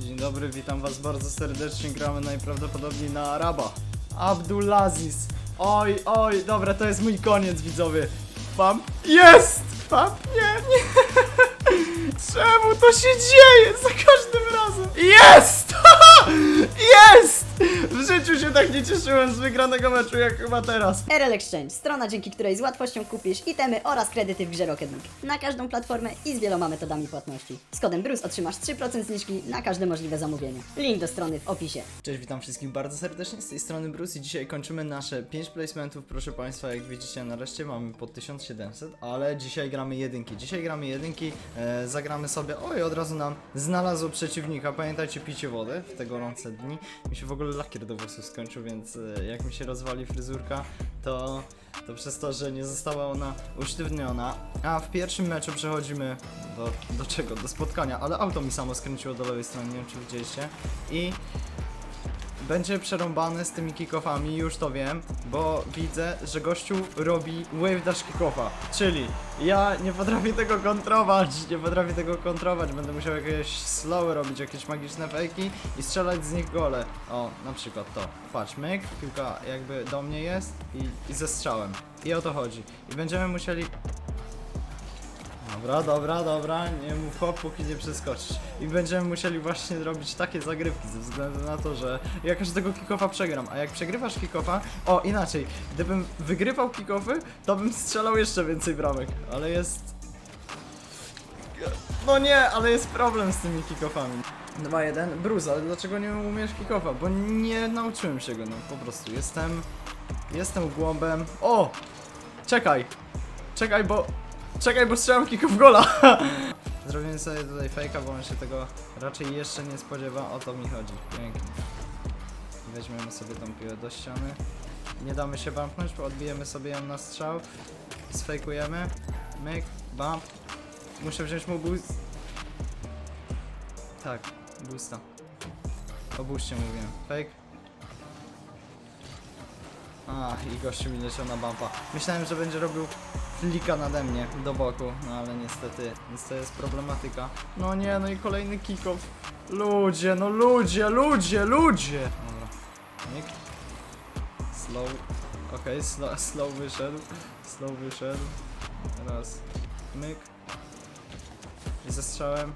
Dzień dobry, witam was bardzo serdecznie. Gramy najprawdopodobniej na Araba. Abdulaziz. Oj, oj, dobra, to jest mój koniec, widzowie. Pam. Jest! Pam, nie, nie. Czemu to się dzieje za każdym razem? Jest! Jest! W życiu się tak nie cieszyłem z wygranego meczu jak chyba teraz. RL Exchange, strona dzięki której z łatwością kupisz itemy oraz kredyty w grze Rocket League. Na każdą platformę i z wieloma metodami płatności. Z kodem BRUCE otrzymasz 3% zniżki na każde możliwe zamówienie. Link do strony w opisie. Cześć, witam wszystkich bardzo serdecznie, z tej strony Bruce i dzisiaj kończymy nasze 5 placementów, proszę Państwa, jak widzicie nareszcie mamy po 1700, ale dzisiaj gramy jedynki, dzisiaj gramy jedynki, e, zagramy sobie, oj, od razu nam znalazło przeciwnika, pamiętajcie picie wody w te gorące dni, mi się w ogóle lakier do włosów skończył, więc e, jak mi się rozwali fryzurka, to... To przez to, że nie została ona usztywniona. A w pierwszym meczu przechodzimy do, do czego? Do spotkania, ale auto mi samo skręciło do lewej strony, nie wiem czy widzieliście. I będzie przerąbany z tymi kickoffami, już to wiem, bo widzę, że gościu robi wave dash kickofa. Czyli ja nie potrafię tego kontrować, nie potrafię tego kontrować, będę musiał jakieś slowy robić, jakieś magiczne fejki i strzelać z nich gole. O, na przykład to. Patrz, myk, piłka jakby do mnie jest i, i ze strzałem. I o to chodzi. I będziemy musieli Dobra, dobra, dobra, nie mów hop, póki nie przeskoczysz. I będziemy musieli właśnie robić takie zagrywki ze względu na to, że ja każdego kickofa przegram, a jak przegrywasz kickofa, o inaczej, gdybym wygrywał kickoffy, to bym strzelał jeszcze więcej bramek, ale jest... No nie, ale jest problem z tymi kickoffami. 2-1, Bruce, ale dlaczego nie umiesz kickofa? Bo nie nauczyłem się go, no po prostu, jestem... Jestem głąbem... O! Czekaj! Czekaj, bo... Czekaj, bo strzelam w gola! Zrobimy sobie tutaj fejka, bo on się tego raczej jeszcze nie spodziewa. O to mi chodzi. Pięknie. Weźmiemy sobie tą piłę do ściany. Nie damy się bumpnąć, bo odbijemy sobie ją na strzał. Sfejkujemy. Myk, bump. Muszę wziąć mu boost. Tak, boosta. O booście mówiłem. Fake. A, i gościu mi leciał na bumpa. Myślałem, że będzie robił flika nade mnie do boku, no ale niestety, niestety jest problematyka. No nie, no i kolejny kick-off. Ludzie, no ludzie, ludzie, ludzie! Dobra, Nick. Slow, okej, slow, slow wyszedł, slow wyszedł. Raz, myk. I zestrzałem.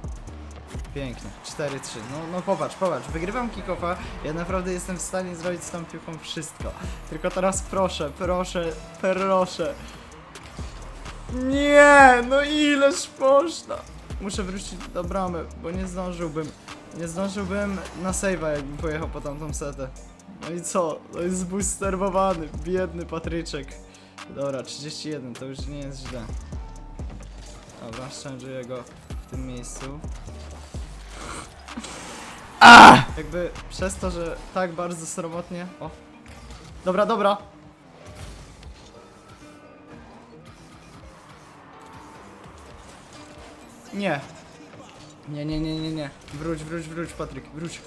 Pięknie, 4-3. No, no popatrz, popatrz, wygrywam kickoffa, ja naprawdę jestem w stanie zrobić z tą piłką wszystko. Tylko teraz proszę, proszę, proszę. Nie, no ileż można. Muszę wrócić do bramy, bo nie zdążyłbym. Nie zdążyłbym na save'a, jakbym pojechał po tamtą setę. No i co? To jest zboosterowany, biedny Patryczek. Dobra, 31, to już nie jest źle. Dobra, szczędzę go w tym miejscu. A! Jakby przez to, że tak bardzo sromotnie. O. Dobra, dobra. Nie. Nie, nie, nie, nie, nie. Wróć, wróć, wróć, Patryk, wróć.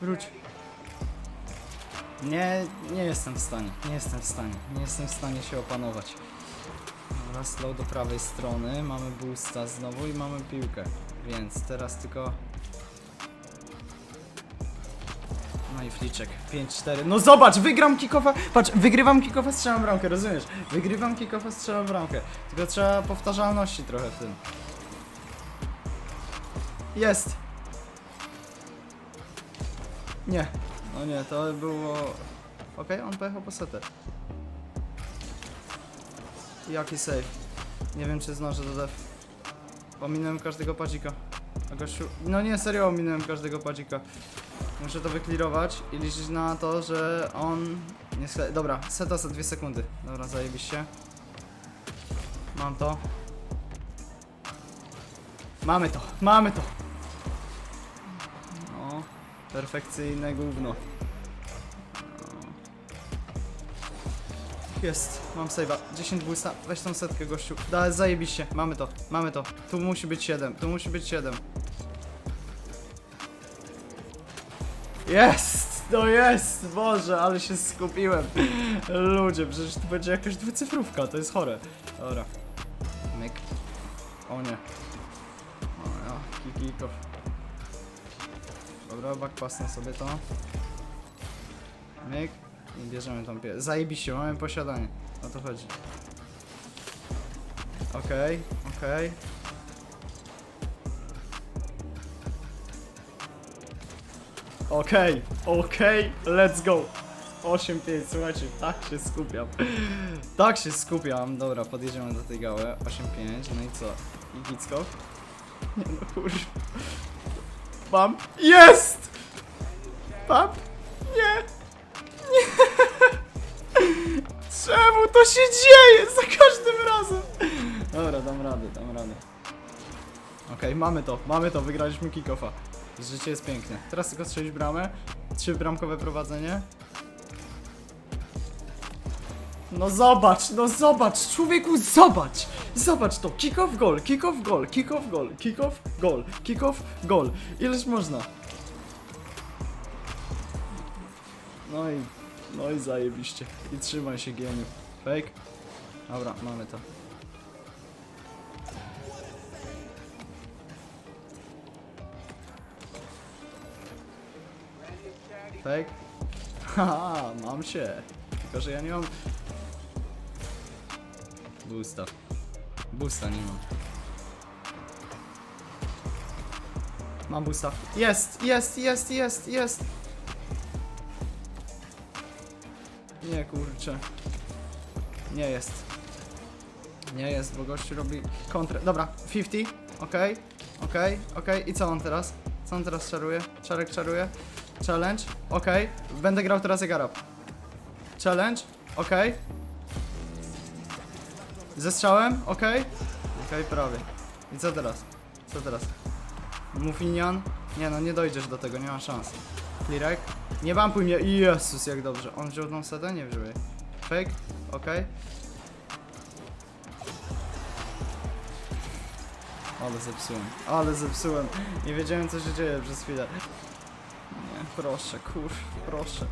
Wróć. Nie, nie jestem w stanie. Nie jestem w stanie. Nie jestem w stanie się opanować. Dobra, slow do prawej strony. Mamy boosta znowu i mamy piłkę. Więc teraz tylko... No i fliczek. 5-4. No zobacz, wygram kickofa. Patrz, wygrywam kickofa, strzelam bramkę, rozumiesz? Wygrywam kickofa, strzelam bramkę. Tylko trzeba powtarzalności trochę w tym. Jest! Nie. No nie, to było... Okej, on pojechał po setę. Jaki save? Nie wiem, czy zdążę do def. Ominąłem każdego padzika. A gościu... No nie, serio ominąłem każdego padzika. Muszę to wyklirować i liczyć na to, że on... Nie. Dobra, seta za dwie sekundy. Dobra, zajebiście. Mam to. Mamy to, mamy to! Perfekcyjne gówno. No. Jest, mam save'a. 10 błysta. Weź tą setkę, gościu. Da, zajebiście. Mamy to, mamy to. Tu musi być 7, tu musi być 7. Jest! No jest! Boże, ale się skupiłem. Ludzie, przecież tu będzie jakaś dwucyfrówka, to jest chore. Dobra. Myk. O nie. O ja, kikikow. Dobra, backpasnę sobie to. Myk. I bierzemy tą pie... Zajebiście, mamy posiadanie. O to chodzi. Okej, okej. Okej, okej, let's go. 8-5, słuchajcie, tak się skupiam. Tak się skupiam. Dobra, podjedziemy do tej gały. 8-5, no i co? I Gicko? Nie no kurwa. Bam. Jest! Bam. Nie. Nie. Czemu to się dzieje za każdym razem? Dobra, dam radę, dam radę. Okej, mamy to, mamy to, wygraliśmy kickoffa. Życie jest piękne. Teraz tylko strzelić bramę. Trzy bramkowe prowadzenie. No zobacz, no zobacz, człowieku, zobacz! Zobacz to, kick off goal, kick off goal, kick off goal, kick off goal, kick off goal. Ileż można? No i, no i zajebiście. I trzymaj się geniu. Fake? Dobra, mamy to. Fake? Haha, mam się. Tylko, że ja nie mam... Boosta. Boosta nie mam. Mam boosta. Jest, jest, jest, jest, jest! Nie, kurczę. Nie jest. Nie jest, bo gościu robi kontrę. Dobra, 50. Okej, okej, okej. I co on teraz? Co on teraz czaruje? Czarek czaruje? Challenge? Okej. Będę grał teraz Egarab. Challenge? Okej. Ze strzałem? Okej. Okej, prawie. I co teraz? Co teraz? Mufinian? Nie no, nie dojdziesz do tego, nie ma szans. Klirek? Nie bampuj mnie, Jezus, jak dobrze. On wziął tą sedę? Nie wziął jej. Fake? Okej. Ale zepsułem, ale zepsułem. Nie wiedziałem co się dzieje przez chwilę. Nie, proszę, kur, proszę.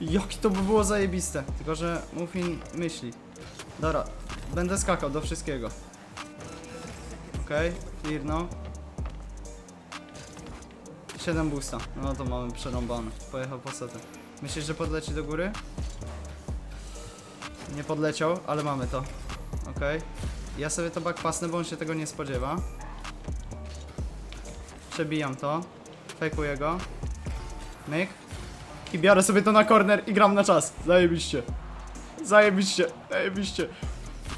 Jakie to by było zajebiste. Tylko, że Muffin myśli. Dobra, będę skakał do wszystkiego. Okej, clear no. 7 boosta. No to mamy przerąbane. Pojechał po setę. Myślisz, że podleci do góry? Nie podleciał, ale mamy to. Okej. Ja sobie to backpasnę, bo on się tego nie spodziewa. Przebijam to. Fejkuję go. Myk. I biorę sobie to na corner i gram na czas. Zajebiście. Zajebiście. Zajebiście.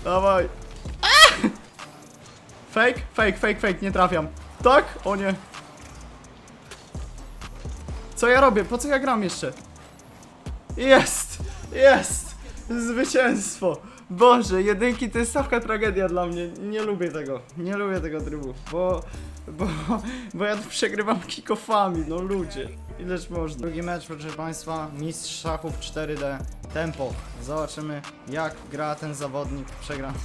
Dawaj. Fake, fake, fake, fake. Nie trafiam. Tak? O nie. Co ja robię? Po co ja gram jeszcze? Jest! Jest! Zwycięstwo! Boże, jedynki to jest stawka tragedia dla mnie. Nie lubię tego. Nie lubię tego trybu, bo... Bo, bo ja tu przegrywam kickoffami, no ludzie. Ileż można. Drugi mecz, proszę Państwa, mistrz szachów 4D, tempo. Zobaczymy jak gra ten zawodnik przegrany.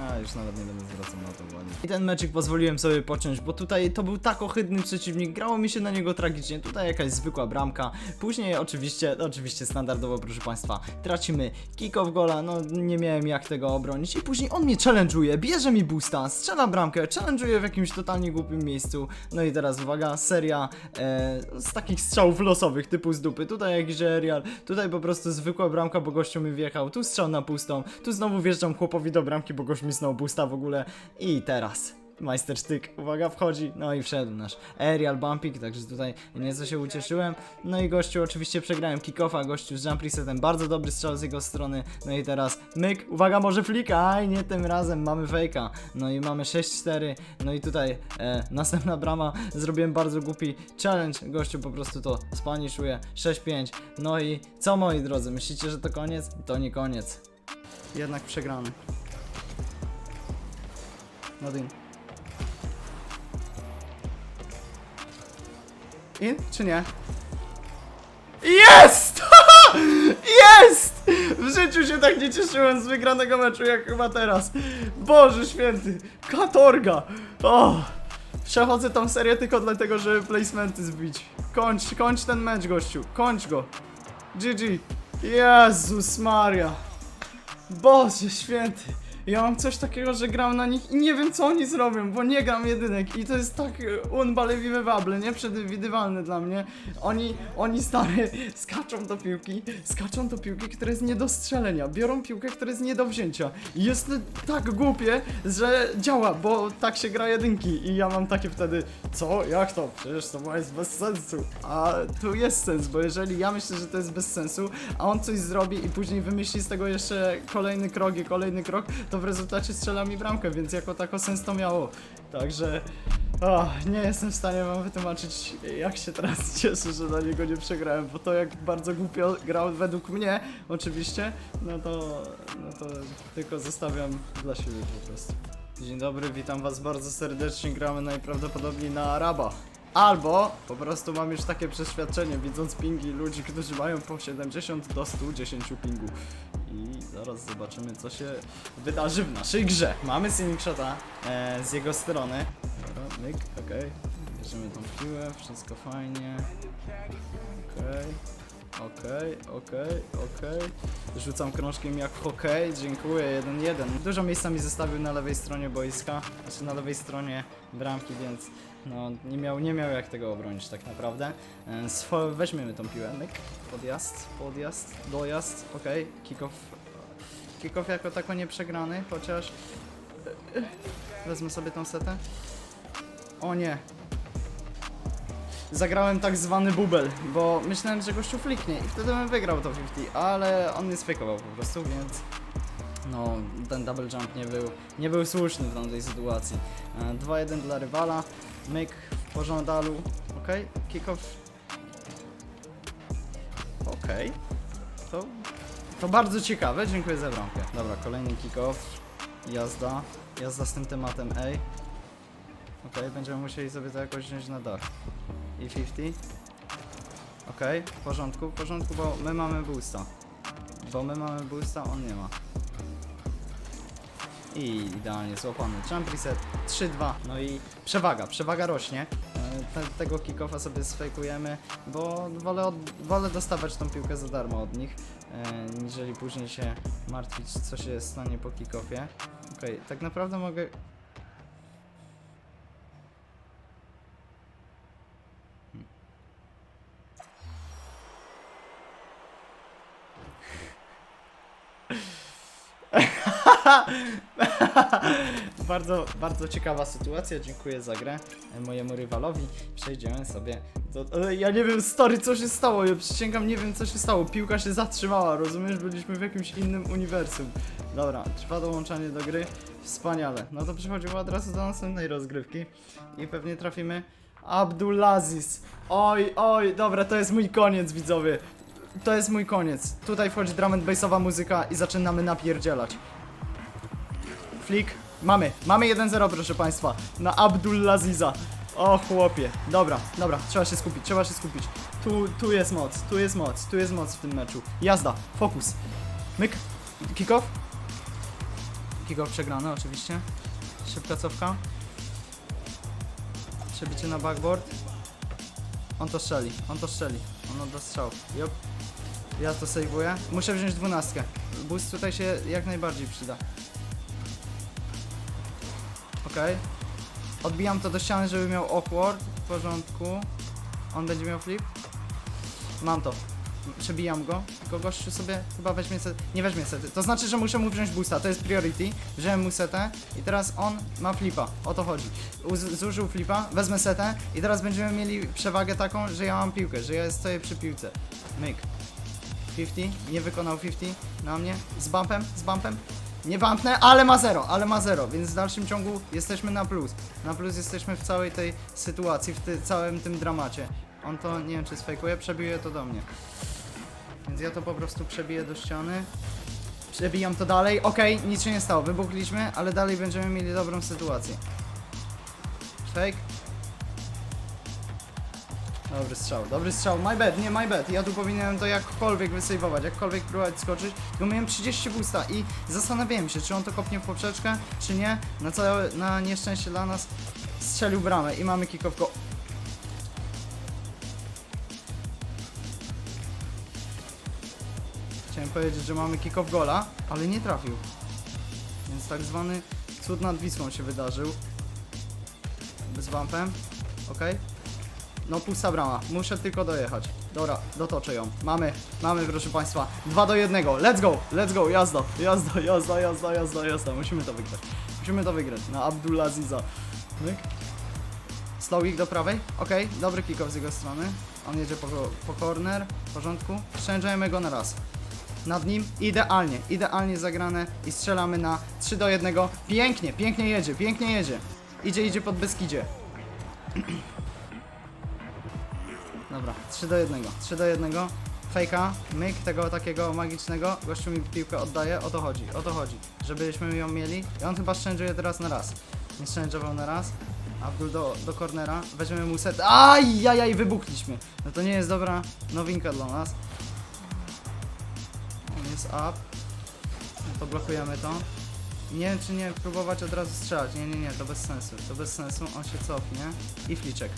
A, już nawet nie będę zwracał na to uwagi. I ten meczyk pozwoliłem sobie pociąć, bo tutaj to był tak ohydny przeciwnik, grało mi się na niego tragicznie. Tutaj jakaś zwykła bramka. Później oczywiście, oczywiście standardowo, proszę Państwa, tracimy kick off gola, no nie miałem jak tego obronić. I później on mnie challenge'uje, bierze mi boosta, strzela bramkę, challenge'uje w jakimś totalnie głupim miejscu. No i teraz uwaga, seria e, z takich strzałów losowych typu z dupy. Tutaj jakiś aerial, tutaj po prostu zwykła bramka, bo gościu mi wjechał, tu strzał na pustą, tu znowu wjeżdżam chłopowi do bramki, bo gość mi snął boosta w ogóle. I teraz majstersztyk, uwaga, wchodzi, no i wszedł nasz aerial bumping, także tutaj nieco się ucieszyłem. No i gościu, oczywiście przegrałem kickoffa, gościu z jump resetem, bardzo dobry strzał z jego strony. No i teraz myk, uwaga, może flika, aj, nie tym razem, mamy fejka. No i mamy 6-4, no i tutaj e, następna brama, zrobiłem bardzo głupi challenge, gościu po prostu to spaniszuje, 6-5. No i co moi drodzy, myślicie, że to koniec? To nie koniec. Jednak przegrany. Nadine. In czy nie? Jest! Jest! W życiu się tak nie cieszyłem z wygranego meczu jak chyba teraz. Boże święty, katorga! O! Przechodzę tą serię tylko dlatego, żeby placementy zbić. Kończ, kończ ten mecz, gościu. Kończ go. GG. Jezus Maria. Boże święty. Ja mam coś takiego, że gram na nich i nie wiem co oni zrobią, bo nie gram jedynek i to jest tak e, unbelievable, nieprzewidywalne dla mnie. Oni, oni stary, skaczą do piłki, skaczą do piłki, która jest nie do strzelenia, biorą piłkę, która jest nie do wzięcia. I jest to tak głupie, że działa, bo tak się gra jedynki i ja mam takie wtedy, co, jak to, przecież to jest bez sensu. A tu jest sens, bo jeżeli ja myślę, że to jest bez sensu, a on coś zrobi i później wymyśli z tego jeszcze kolejny krok i kolejny krok, to w rezultacie strzela mi bramkę, więc jako tako sens to miało. Także nie jestem w stanie wam wytłumaczyć, jak się teraz cieszę, że na niego nie przegrałem, bo to jak bardzo głupio grał według mnie, oczywiście, no to, no to tylko zostawiam dla siebie po prostu. Dzień dobry, witam was bardzo serdecznie, gramy najprawdopodobniej na Araba. Albo po prostu mam już takie przeświadczenie, widząc pingi ludzi, którzy mają po 70 do 110 pingu. I zaraz zobaczymy, co się wydarzy w naszej grze. Mamy slingshota e, z jego strony. Dobra, myk, okej. Bierzemy tą piłę, wszystko fajnie. Okej. Okej, okej, okej. Rzucam krążkiem jak hokej, dziękuję, 1-1. Dużo miejsca mi zostawił na lewej stronie boiska, znaczy na lewej stronie bramki, więc no nie miał, nie miał jak tego obronić tak naprawdę. E, Swo- weźmiemy tą piłę, myk, podjazd, podjazd, dojazd, okej, kick-off. Kick-off jako tako nie przegrany, chociaż... Wezmę sobie tą setę. O nie, zagrałem tak zwany bubel, bo myślałem, że gościu fliknie i wtedy bym wygrał to 50, ale on nie sfejkował po prostu, więc no ten double jump nie był, nie był słuszny w tamtej sytuacji. E, 2-1 dla rywala, myk w pożądalu, ok, kickoff, ok, to, to bardzo ciekawe, dziękuję za bramkę. Dobra, kolejny kickoff, jazda, jazda z tym tematem, ej. Okej, będziemy musieli sobie to jakoś wziąć na dach i 50. Okej, w porządku, w porządku, bo my mamy boosta. Bo my mamy boosta, on nie ma. I idealnie złapany jump reset 3-2. No i przewaga, przewaga rośnie. E, Te, tego kickofa sobie sfejkujemy, bo wolę, od, wolę dostawać tą piłkę za darmo od nich, e, niżeli później się martwić, co się stanie po kickoffie. Okej, tak naprawdę mogę bardzo, bardzo ciekawa sytuacja, dziękuję za grę e, mojemu rywalowi. Przejdziemy sobie do... Ja nie wiem, stary, co się stało, ja przysięgam, nie wiem, co się stało. Piłka się zatrzymała, rozumiesz? Byliśmy w jakimś innym uniwersum. Dobra, trwa dołączanie do gry, wspaniale. No to przechodzimy od razu do następnej rozgrywki i pewnie trafimy Abdulaziz. Oj, oj, dobra, to jest mój koniec, widzowie. To jest mój koniec. Tutaj wchodzi drum and bassowa muzyka i zaczynamy napierdzielać. Flik. Mamy, mamy 1-0 proszę państwa. Na Abdullaziza. O chłopie. Dobra, dobra, trzeba się skupić, trzeba się skupić. Tu, tu jest moc, tu jest moc, tu jest moc w tym meczu. Jazda, fokus. Myk. Kickoff. Kickoff przegrany oczywiście. Szybka cofka. Przebicie na backboard. On to strzeli, on to strzeli. On odda strzał. Jop. Ja to sejwuję. Muszę wziąć dwunastkę. Boost tutaj się jak najbardziej przyda. Okej. Odbijam to do ściany, żeby miał awkward. W porządku. On będzie miał flip. Mam to. Przebijam go. Tylko gościu sobie chyba weźmie sety. Nie weźmie sety. To znaczy, że muszę mu wziąć boosta. To jest priority. Wziąłem mu setę i teraz on ma flipa. O to chodzi. Uz- zużył flipa, wezmę setę i teraz będziemy mieli przewagę taką, że ja mam piłkę, że ja stoję przy piłce. Myk. 50, nie wykonał 50 na mnie. Z bumpem, z bumpem. Nie bumpnę, ale ma 0, ale ma 0, więc w dalszym ciągu jesteśmy na plus. Na plus jesteśmy w całej tej sytuacji, w ty, całym tym dramacie. On to, nie wiem czy sfejkuje, przebije to do mnie. Więc ja to po prostu przebiję do ściany. Przebijam to dalej, okej, nic się nie stało, wybuchliśmy, ale dalej będziemy mieli dobrą sytuację. Fake. Dobry strzał, dobry strzał, my bad, nie my bad, ja tu powinienem to jakkolwiek wysejwować, jakkolwiek próbować skoczyć, tylko miałem 30 boosta i zastanawiałem się, czy on to kopnie w poprzeczkę, czy nie, na całe, na nieszczęście dla nas strzelił bramę i mamy kick-off go. Chciałem powiedzieć, że mamy kick-off gola, ale nie trafił. Więc tak zwany cud nad Wisłą się wydarzył. Z bumpem. Okej. No pusta brama. Muszę tylko dojechać. Dobra, dotoczę ją. Mamy, mamy proszę państwa. 2 do 1. Let's go, let's go, jazda, jazda, jazda, jazda, jazda, jazda. Musimy to wygrać. Musimy to wygrać. Na Abdulaziza. Myk. Slowik do prawej. Okej, dobry kick-off z jego strony. On jedzie po, po corner. W porządku. Szczędzajmy go na raz. Nad nim idealnie, idealnie zagrane i strzelamy na 3 do 1. Pięknie, pięknie jedzie, pięknie jedzie. Idzie, idzie pod Beskidzie. Dobra, 3 do 1, 3 do 1. Fejka, myk tego takiego magicznego. Gościu mi piłkę oddaje, o to chodzi, o to chodzi. Żebyśmy ją mieli. I on chyba szczędzuje teraz na raz. Nie szczędzował na raz. Abdul do, do cornera. Weźmiemy mu set. Aj, jaj, jaj, wybuchliśmy. No to nie jest dobra nowinka dla nas. On jest up. No to blokujemy to. Nie wiem czy nie próbować od razu strzelać. Nie, nie, nie, to bez sensu. To bez sensu. On się cofnie. I fliczek.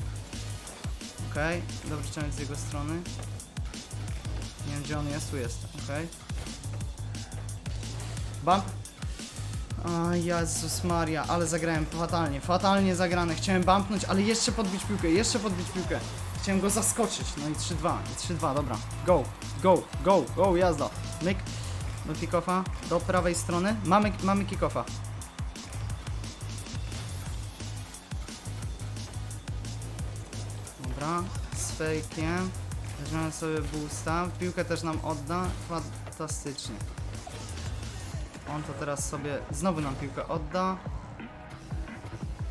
Okej, dobry challenge z jego strony. Nie wiem gdzie on jest, tu jest, okej. Bump. O Jezus Maria, ale zagrałem fatalnie, fatalnie zagrane. Chciałem bumpnąć, ale jeszcze podbić piłkę, jeszcze podbić piłkę. Chciałem go zaskoczyć, no i 3-2, i 3-2, dobra. Go, go, go, go, jazda. Myk, do kickoffa, do prawej strony. Mamy, mamy kickoffa. Fejkiem. Weźmiemy sobie boosta. Piłkę też nam odda. Fantastycznie. On to teraz sobie znowu nam piłkę odda.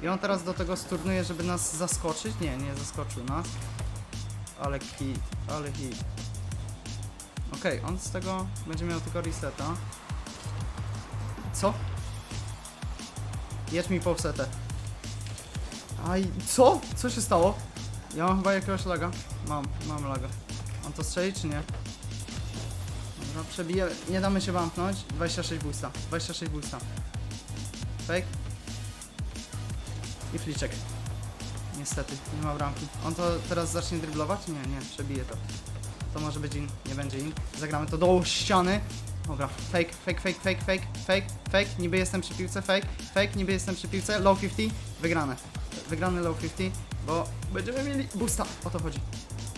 I on teraz do tego sturnuje, żeby nas zaskoczyć. Nie, nie zaskoczył nas. Ale hit, ale hit. Okej, on z tego będzie miał tylko reseta. Co? Jedź mi po setę. Aj, co? Co się stało? Ja mam chyba jakiegoś laga. Mam, mam laga. On to strzeli czy nie? Dobra, przebiję. Nie damy się bumpnąć. 26 boosta. 26 boosta. Fake. I fliczek. Niestety, nie ma bramki. On to teraz zacznie dryblować? Nie, nie, przebije to. To może być in, nie będzie in. Zagramy to do ściany. Dobra, fake, fake, fake, fake, fake, fake, fake, niby jestem przy piłce, fake, fake, niby jestem przy piłce, low 50, wygrane. Wygrany low 50, bo będziemy mieli boosta. O to chodzi,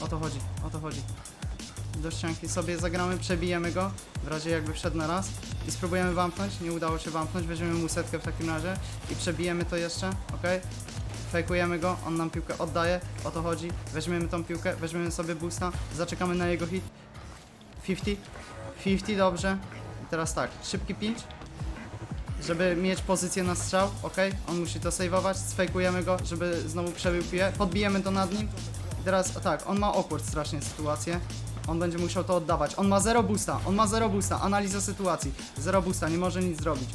o to chodzi, o to chodzi. Do ścianki sobie zagramy, przebijemy go, w razie jakby wszedł na raz. I spróbujemy wampnąć, nie udało się wampnąć, weźmiemy mu setkę w takim razie i przebijemy to jeszcze, ok? Fejkujemy go, on nam piłkę oddaje, o to chodzi, weźmiemy tą piłkę, weźmiemy sobie boosta, zaczekamy na jego hit, 50, 50, dobrze. I teraz tak, szybki pinch, żeby mieć pozycję na strzał, ok? On musi to saveować, sfejkujemy go, żeby znowu przebił piłę, podbijemy to nad nim. I teraz tak, on ma awkward strasznie sytuację. On będzie musiał to oddawać. On ma zero boosta, on ma zero boosta, analiza sytuacji. Zero boosta, nie może nic zrobić.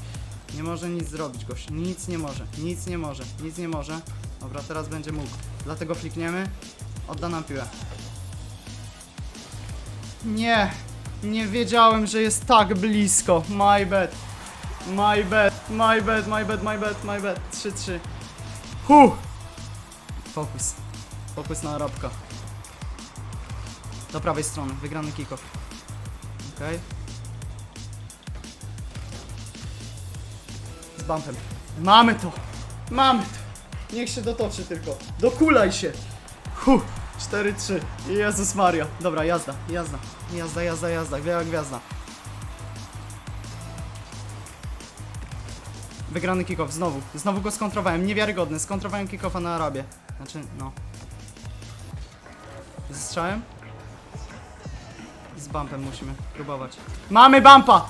Nie może nic zrobić, gość. Nic nie może, nic nie może, nic nie może. Dobra, teraz będzie mógł. Dlatego flikniemy. Odda nam piłę. Nie, nie wiedziałem, że jest tak blisko. My bad. My bad, my bad, my bad, my bad, my bad. 3-3. Huh! Fokus. Fokus na Arabka. Do prawej strony, wygrany kickoff. Okej. Z bumpem. Mamy to! Mamy to! Niech się dotoczy tylko. Dokulaj się! Huh! 4-3. Jezus Maria. Dobra, jazda, jazda. Jazda, jazda, jazda. Biała gwiazda. Wygrany kickoff, znowu. Znowu go skontrowałem. Niewiarygodny. Skontrowałem kickoffa na Arabie. Znaczy, no. Z strzałem? Z bumpem musimy próbować. Mamy bumpa!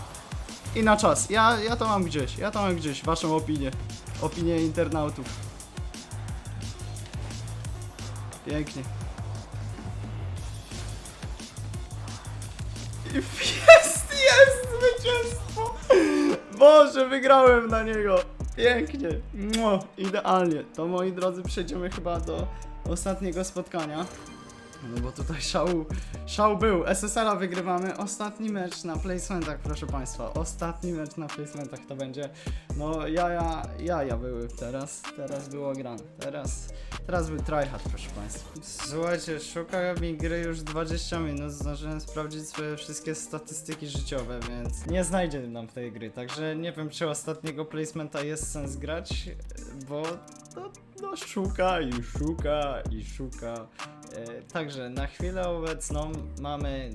I na czas. Ja, ja to mam gdzieś. Ja to mam gdzieś. Waszą opinię. Opinię internautów. Pięknie. Jest, jest zwycięstwo! Boże, wygrałem na niego! Pięknie! Mua, idealnie. To moi drodzy, przejdziemy chyba do ostatniego spotkania. No bo tutaj szał, szał był. SSL-a wygrywamy. Ostatni mecz na placementach, proszę Państwa. Ostatni mecz na placementach to będzie. No jaja, jaja były teraz. Teraz było grane. Teraz, teraz był tryhard, proszę Państwa. Słuchajcie, szuka mi gry już 20 minut. Zdążyłem sprawdzić swoje wszystkie statystyki życiowe, więc nie znajdzie nam tej gry. Także nie wiem, czy ostatniego placementa jest sens grać, bo no, no szuka i szuka i szuka. E, Także na chwilę obecną mamy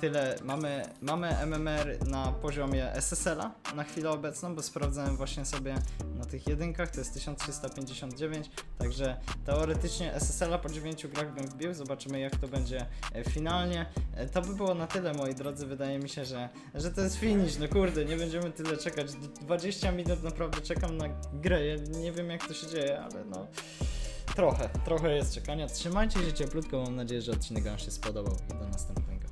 tyle, mamy, mamy MMR na poziomie SSL-a na chwilę obecną, bo sprawdzałem właśnie sobie na tych jedynkach, to jest 1359, także teoretycznie SSL-a po 9 grach bym wbił, zobaczymy jak to będzie e, finalnie. E, To by było na tyle moi drodzy, wydaje mi się, że, że to jest finish, no kurde, nie będziemy tyle czekać, 20 minut naprawdę czekam na grę, ja nie wiem jak to się dzieje, ale no... Trochę, trochę jest czekania. Trzymajcie się cieplutko, mam nadzieję, że odcinek Wam się spodobał i do następnego.